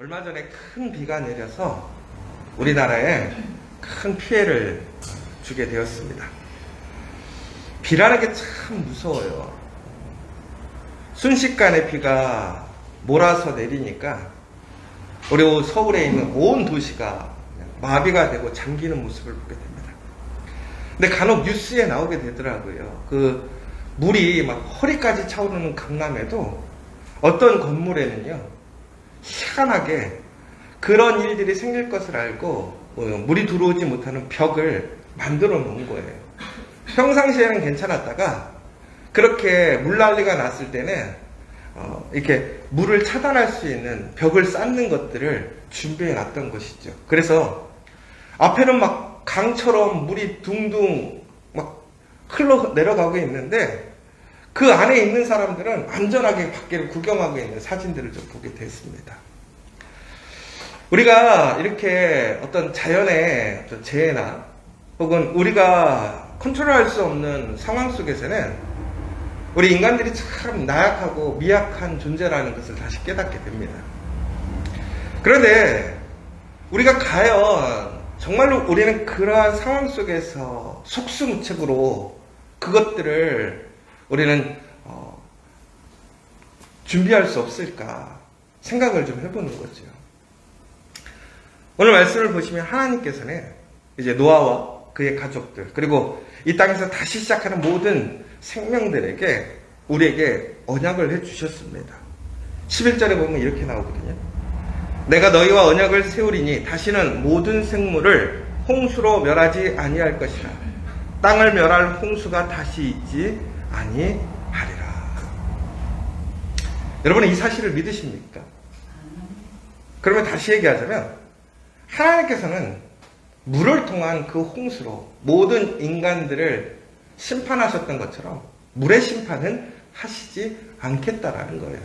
얼마 전에 큰 비가 내려서 우리나라에 큰 피해를 주게 되었습니다. 비라는 게 참 무서워요. 순식간에 비가 몰아서 내리니까 우리 서울에 있는 온 도시가 마비가 되고 잠기는 모습을 보게 됩니다. 근데 간혹 뉴스에 나오게 되더라고요. 그 물이 막 허리까지 차오르는 강남에도 어떤 건물에는요, 희한하게 그런 일들이 생길 것을 알고 어, 물이 들어오지 못하는 벽을 만들어 놓은 거예요. 평상시에는 괜찮았다가 그렇게 물난리가 났을 때는 어, 이렇게 물을 차단할 수 있는 벽을 쌓는 것들을 준비해 놨던 것이죠. 그래서 앞에는 막 강처럼 물이 둥둥 막 흘러 내려가고 있는데 그 안에 있는 사람들은 안전하게 밖을 구경하고 있는 사진들을 좀 보게 됐습니다. 우리가 이렇게 어떤 자연의 어떤 재해나 혹은 우리가 컨트롤할 수 없는 상황 속에서는 우리 인간들이 참 나약하고 미약한 존재라는 것을 다시 깨닫게 됩니다. 그런데 우리가 과연 정말로 우리는 그러한 상황 속에서 속수무책으로 그것들을 우리는 어, 준비할 수 없을까 생각을 좀 해보는 거죠. 오늘 말씀을 보시면 하나님께서는 이제 노아와 그의 가족들 그리고 이 땅에서 다시 시작하는 모든 생명들에게 우리에게 언약을 해 주셨습니다. 11절에 보면 이렇게 나오거든요. 내가 너희와 언약을 세우리니 다시는 모든 생물을 홍수로 멸하지 아니할 것이라. 땅을 멸할 홍수가 다시 있지 아니하리라. 여러분 이 사실을 믿으십니까? 그러면 다시 얘기하자면 하나님께서는 물을 통한 그 홍수로 모든 인간들을 심판하셨던 것처럼 물의 심판은 하시지 않겠다라는 거예요.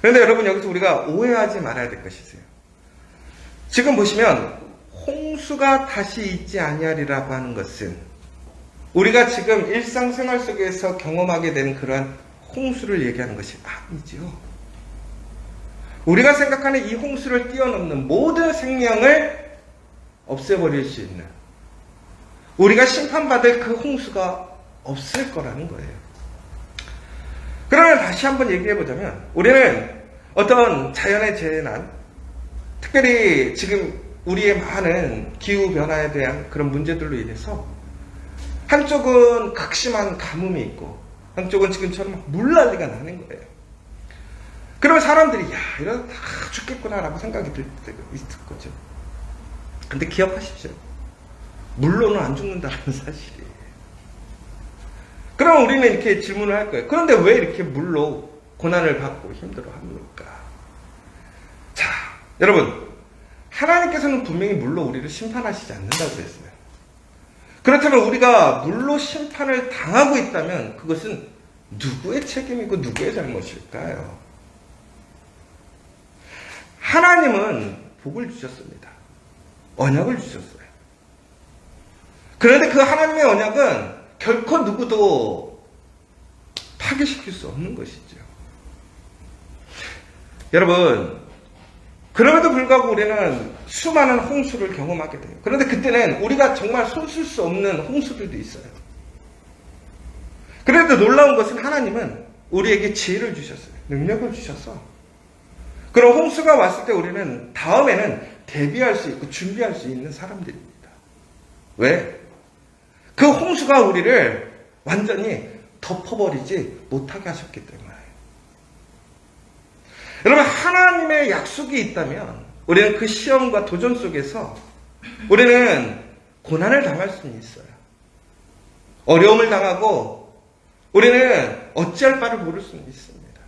그런데 여러분 여기서 우리가 오해하지 말아야 될 것이 있어요. 지금 보시면 홍수가 다시 있지 아니하리라고 하는 것은 우리가 지금 일상생활 속에서 경험하게 되는 그러한 홍수를 얘기하는 것이 아니죠. 우리가 생각하는 이 홍수를 뛰어넘는 모든 생명을 없애버릴 수 있는 우리가 심판받을 그 홍수가 없을 거라는 거예요. 그러면 다시 한번 얘기해 보자면 우리는 어떤 자연의 재난, 특별히 지금 우리의 많은 기후 변화에 대한 그런 문제들로 인해서 한쪽은 극심한 가뭄이 있고 한쪽은 지금처럼 물난리가 나는 거예요. 그러면 사람들이 야 이러다 다 죽겠구나라고 생각이 들 때가 있을 거죠. 근데 기억하십시오. 물로는 안 죽는다는 사실이에요. 그럼 우리는 이렇게 질문을 할 거예요. 그런데 왜 이렇게 물로 고난을 받고 힘들어 합니까? 자, 여러분. 하나님께서는 분명히 물로 우리를 심판하시지 않는다고 그랬어요. 그렇다면 우리가 물로 심판을 당하고 있다면 그것은 누구의 책임이고 누구의 잘못일까요? 하나님은 복을 주셨습니다. 언약을 주셨어요. 그런데 그 하나님의 언약은 결코 누구도 파괴시킬 수 없는 것이죠. 여러분, 그럼에도 불구하고 우리는 수많은 홍수를 경험하게 돼요. 그런데 그때는 우리가 정말 손쓸 수 없는 홍수들도 있어요. 그런데 놀라운 것은 하나님은 우리에게 지혜를 주셨어요. 능력을 주셔서. 그런 홍수가 왔을 때 우리는 다음에는 대비할 수 있고 준비할 수 있는 사람들입니다. 왜? 그 홍수가 우리를 완전히 덮어버리지 못하게 하셨기 때문에. 여러분, 하나님의 약속이 있다면 우리는 그 시험과 도전 속에서 우리는 고난을 당할 수는 있어요. 어려움을 당하고 우리는 어찌할 바를 모를 수는 있습니다.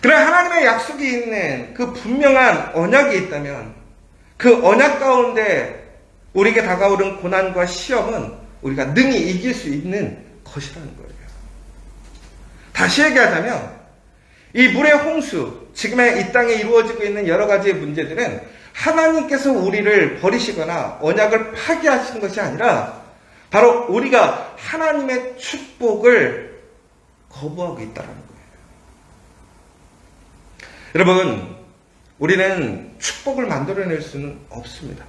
그러나 하나님의 약속이 있는 그 분명한 언약이 있다면 그 언약 가운데 우리에게 다가오는 고난과 시험은 우리가 능히 이길 수 있는 것이라는 거예요. 다시 얘기하자면 이 물의 홍수, 지금의 이 땅에 이루어지고 있는 여러 가지의 문제들은 하나님께서 우리를 버리시거나 언약을 파기하신 것이 아니라 바로 우리가 하나님의 축복을 거부하고 있다는 거예요. 여러분, 우리는 축복을 만들어낼 수는 없습니다.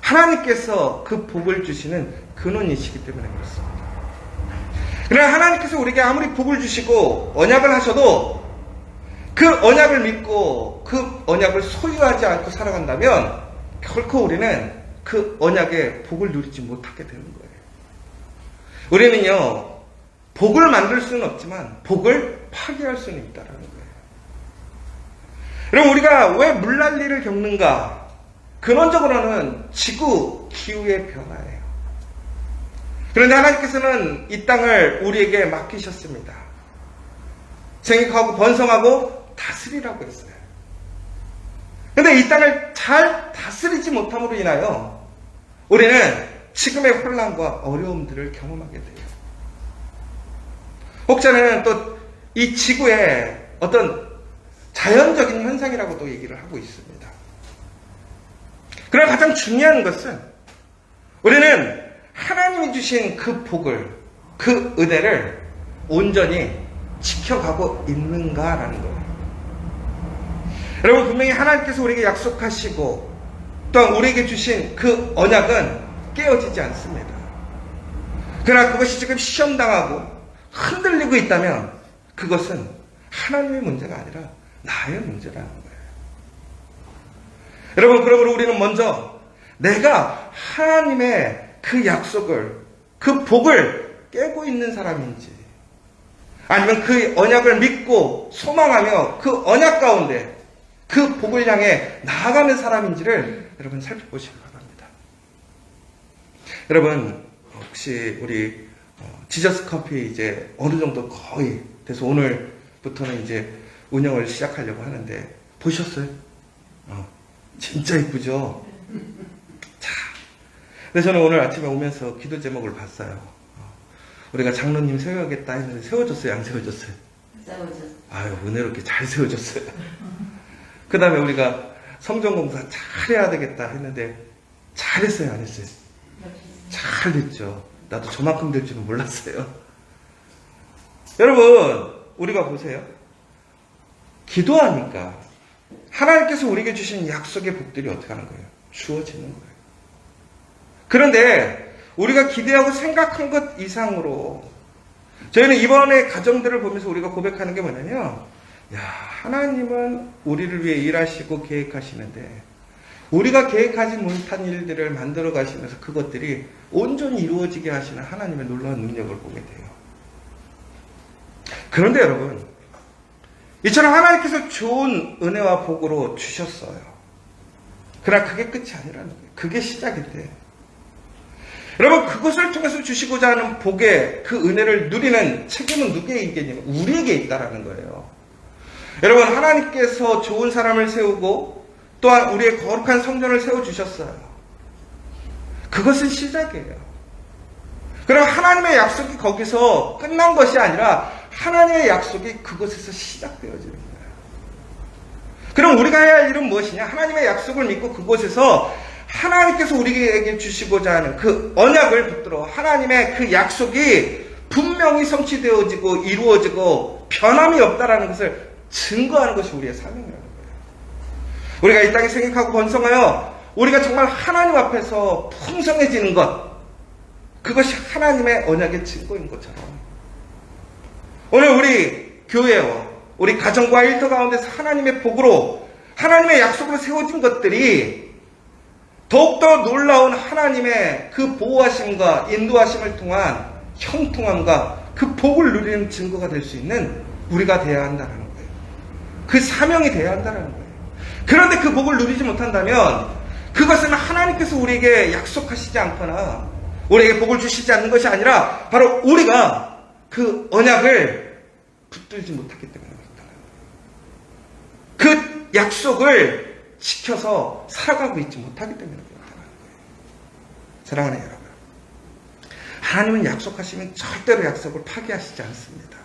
하나님께서 그 복을 주시는 근원이시기 때문에 그렇습니다. 그러나 하나님께서 우리에게 아무리 복을 주시고 언약을 하셔도 그 언약을 믿고 그 언약을 소유하지 않고 살아간다면 결코 우리는 그 언약의 복을 누리지 못하게 되는 거예요. 우리는요, 복을 만들 수는 없지만 복을 파괴할 수는 있다라는 거예요. 그럼 우리가 왜 물난리를 겪는가? 근원적으로는 지구 기후의 변화예요. 그런데 하나님께서는 이 땅을 우리에게 맡기셨습니다. 생육하고 번성하고 다스리라고 했어요. 근데 이 땅을 잘 다스리지 못함으로 인하여 우리는 지금의 혼란과 어려움들을 경험하게 돼요. 혹자는 또 이 지구의 어떤 자연적인 현상이라고도 얘기를 하고 있습니다. 그러나 가장 중요한 것은 우리는 하나님이 주신 그 복을, 그 은혜를 온전히 지켜가고 있는가라는 거예요. 여러분, 분명히 하나님께서 우리에게 약속하시고, 또한 우리에게 주신 그 언약은 깨어지지 않습니다. 그러나 그것이 지금 시험당하고 흔들리고 있다면 그것은 하나님의 문제가 아니라 나의 문제라는 거예요. 여러분, 그러므로 우리는 먼저 내가 하나님의 그 약속을, 그 복을 깨고 있는 사람인지, 아니면 그 언약을 믿고 소망하며 그 언약 가운데 그 복을 향해 나아가는 사람인지를 여러분 살펴보시기 바랍니다. 여러분, 혹시 우리 어, 지저스 커피 이제 어느 정도 거의 돼서 오늘부터는 이제 운영을 시작하려고 하는데 보셨어요? 어, 진짜 이쁘죠? 자, 근데 저는 오늘 아침에 오면서 기도 제목을 봤어요. 어, 우리가 장로님 세워야겠다 했는데 세워줬어요, 안 세워줬어요? 싸우죠. 아유, 은혜롭게 잘 세워줬어요. 그 다음에 우리가 성전공사 잘해야 되겠다 했는데 잘했어요, 안 했어요? 잘 됐죠. 나도 저만큼 될 줄은 몰랐어요. 여러분, 우리가 보세요. 기도하니까 하나님께서 우리에게 주신 약속의 복들이 어떻게 하는 거예요? 주어지는 거예요. 그런데 우리가 기대하고 생각한 것 이상으로 저희는 이번에 가정들을 보면서 우리가 고백하는 게 뭐냐면 야, 하나님은 우리를 위해 일하시고 계획하시는데 우리가 계획하지 못한 일들을 만들어 가시면서 그것들이 온전히 이루어지게 하시는 하나님의 놀라운 능력을 보게 돼요. 그런데 여러분, 이처럼 하나님께서 좋은 은혜와 복으로 주셨어요. 그러나 그게 끝이 아니라는 거예요. 그게 시작인데. 여러분, 그것을 통해서 주시고자 하는 복의 그 은혜를 누리는 책임은 누구에게 있냐면 우리에게 있다라는 거예요. 여러분, 하나님께서 좋은 사람을 세우고 또한 우리의 거룩한 성전을 세워 주셨어요. 그것은 시작이에요. 그럼 하나님의 약속이 거기서 끝난 것이 아니라 하나님의 약속이 그곳에서 시작되어지는 거예요. 그럼 우리가 해야 할 일은 무엇이냐? 하나님의 약속을 믿고 그곳에서 하나님께서 우리에게 주시고자 하는 그 언약을 붙들어 하나님의 그 약속이 분명히 성취되어지고 이루어지고 변함이 없다라는 것을 증거하는 것이 우리의 사명이라는 거예요. 우리가 이 땅에 생각하고 번성하여 우리가 정말 하나님 앞에서 풍성해지는 것 그것이 하나님의 언약의 증거인 것처럼 오늘 우리 교회와 우리 가정과 일터 가운데서 하나님의 복으로 하나님의 약속으로 세워진 것들이 더욱더 놀라운 하나님의 그 보호하심과 인도하심을 통한 형통함과 그 복을 누리는 증거가 될 수 있는 우리가 되어야 한다는 거예요. 그 사명이 되어야 한다는 거예요. 그런데 그 복을 누리지 못한다면 그것은 하나님께서 우리에게 약속하시지 않거나 우리에게 복을 주시지 않는 것이 아니라 바로 우리가 그 언약을 붙들지 못했기 때문에 그렇다는 거예요. 그 약속을 지켜서 살아가고 있지 못하기 때문에 그렇다는 거예요. 사랑하는 여러분. 하나님은 약속하시면 절대로 약속을 파기하시지 않습니다.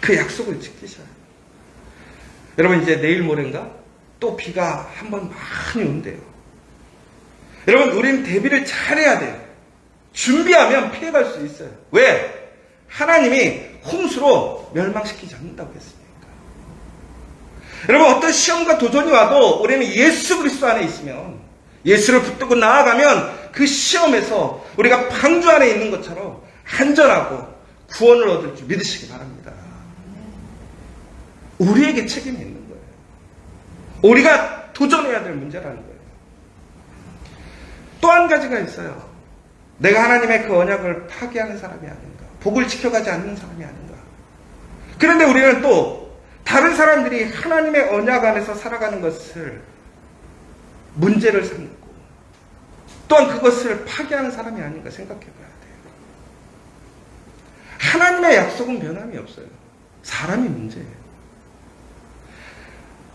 그 약속을 지키셔야 해요. 여러분 이제 내일 모레인가 또 비가 한 번 많이 온대요. 여러분 우리는 대비를 잘해야 돼요. 준비하면 피해갈 수 있어요. 왜? 하나님이 홍수로 멸망시키지 않는다고 했으니까. 여러분 어떤 시험과 도전이 와도 우리는 예수 그리스도 안에 있으면 예수를 붙들고 나아가면 그 시험에서 우리가 방주 안에 있는 것처럼 안전하고 구원을 얻을 줄 믿으시기 바랍니다. 우리에게 책임이 있는 거예요. 우리가 도전해야 될 문제라는 거예요. 또 한 가지가 있어요. 내가 하나님의 그 언약을 파기하는 사람이 아닌가. 복을 지켜가지 않는 사람이 아닌가. 그런데 우리는 또 다른 사람들이 하나님의 언약 안에서 살아가는 것을 문제를 삼고 또한 그것을 파기하는 사람이 아닌가 생각해 봐야 돼요. 하나님의 약속은 변함이 없어요. 사람이 문제예요.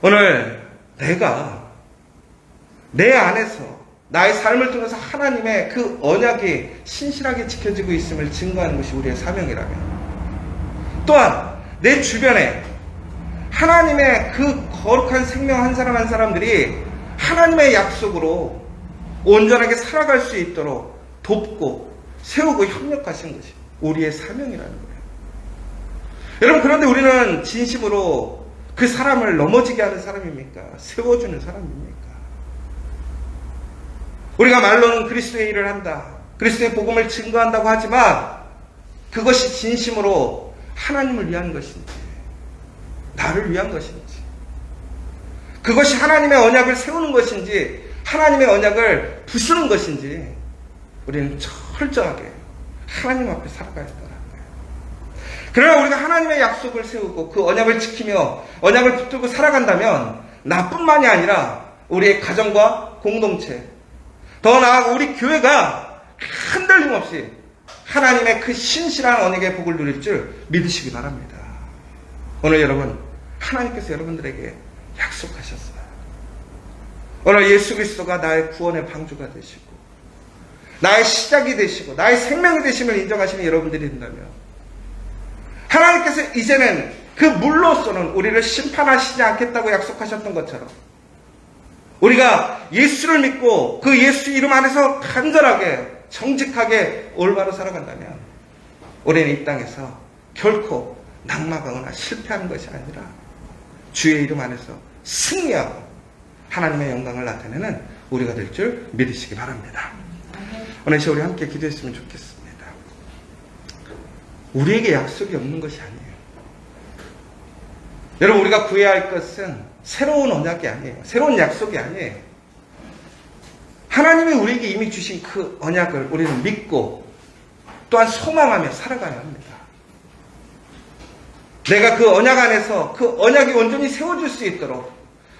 오늘 내가 내 안에서 나의 삶을 통해서 하나님의 그 언약이 신실하게 지켜지고 있음을 증거하는 것이 우리의 사명이라면 또한 내 주변에 하나님의 그 거룩한 생명 한 사람 한 사람들이 하나님의 약속으로 온전하게 살아갈 수 있도록 돕고 세우고 협력하신 것이 우리의 사명이라는 거예요. 여러분 그런데 우리는 진심으로 그 사람을 넘어지게 하는 사람입니까? 세워주는 사람입니까? 우리가 말로는 그리스도의 일을 한다. 그리스도의 복음을 증거한다고 하지만 그것이 진심으로 하나님을 위한 것인지 나를 위한 것인지 그것이 하나님의 언약을 세우는 것인지 하나님의 언약을 부수는 것인지 우리는 철저하게 하나님 앞에 살아가야 한다는 거예요. 그러나 우리가 하나님의 약속을 세우고 그 언약을 지키며 언약을 붙들고 살아간다면 나뿐만이 아니라 우리의 가정과 공동체 더 나아가 우리 교회가 흔들림 없이 하나님의 그 신실한 언약의 복을 누릴 줄 믿으시기 바랍니다. 오늘 여러분 하나님께서 여러분들에게 약속하셨어요. 오늘 예수 그리스도가 나의 구원의 방주가 되시고 나의 시작이 되시고 나의 생명이 되심을 인정하시는 여러분들이 된다면 하나님께서 이제는 그 물로서는 우리를 심판하시지 않겠다고 약속하셨던 것처럼 우리가 예수를 믿고 그 예수 이름 안에서 간절하게 정직하게 올바로 살아간다면 우리는 이 땅에서 결코 낙마가거나 실패하는 것이 아니라 주의 이름 안에서 승리하고 하나님의 영광을 나타내는 우리가 될 줄 믿으시기 바랍니다. 오늘 시 우리 함께 기도했으면 좋겠습니다. 우리에게 약속이 없는 것이 아니에요. 여러분 우리가 구해야 할 것은 새로운 언약이 아니에요. 새로운 약속이 아니에요. 하나님이 우리에게 이미 주신 그 언약을 우리는 믿고 또한 소망하며 살아가야 합니다. 내가 그 언약 안에서 그 언약이 온전히 세워질 수 있도록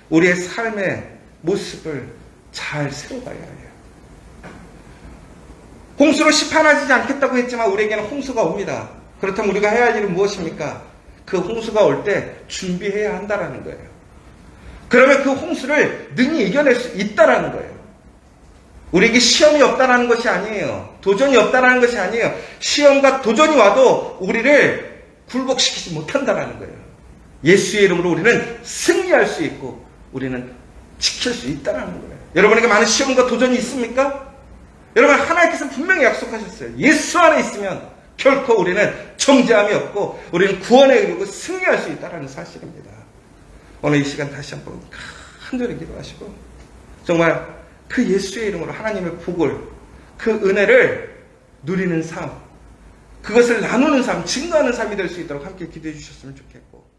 우리의 삶의 모습을 잘 세워가야 해요. 홍수로 심판하지 않겠다고 했지만 우리에게는 홍수가 옵니다. 그렇다면 우리가 해야 할 일은 무엇입니까? 그 홍수가 올 때 준비해야 한다라는 거예요. 그러면 그 홍수를 능히 이겨낼 수 있다라는 거예요. 우리에게 시험이 없다라는 것이 아니에요. 도전이 없다라는 것이 아니에요. 시험과 도전이 와도 우리를 굴복시키지 못한다라는 거예요. 예수의 이름으로 우리는 승리할 수 있고 우리는 지킬 수 있다라는 거예요. 여러분에게 많은 시험과 도전이 있습니까? 여러분 하나님께서 분명히 약속하셨어요. 예수 안에 있으면 결코 우리는 정죄함이 없고 우리는 구원에 이르고 승리할 수 있다는 사실입니다. 오늘 이 시간 다시 한번 간절히 기도하시고 정말 그 예수의 이름으로 하나님의 복을 그 은혜를 누리는 삶 그것을 나누는 삶, 증거하는 삶이 될 수 있도록 함께 기도해 주셨으면 좋겠고